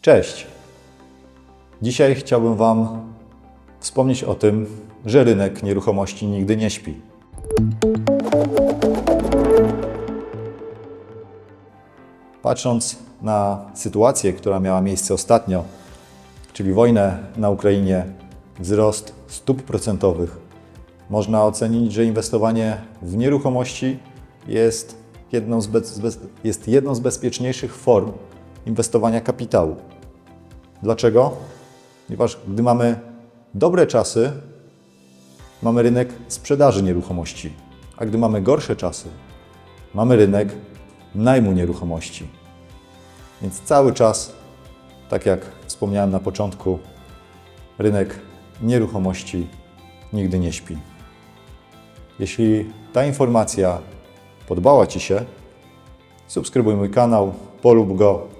Cześć. Dzisiaj chciałbym Wam wspomnieć o tym, że rynek nieruchomości nigdy nie śpi. Patrząc na sytuację, która miała miejsce ostatnio, czyli wojnę na Ukrainie, wzrost stóp procentowych, można ocenić, że inwestowanie w nieruchomości jest jedną z, bez, jest jedną z bezpieczniejszych form inwestowania kapitału. Dlaczego? Ponieważ gdy mamy dobre czasy, mamy rynek sprzedaży nieruchomości, a gdy mamy gorsze czasy, mamy rynek najmu nieruchomości. Więc cały czas, tak jak wspomniałem na początku, rynek nieruchomości nigdy nie śpi. Jeśli ta informacja podobała Ci się, subskrybuj mój kanał, polub go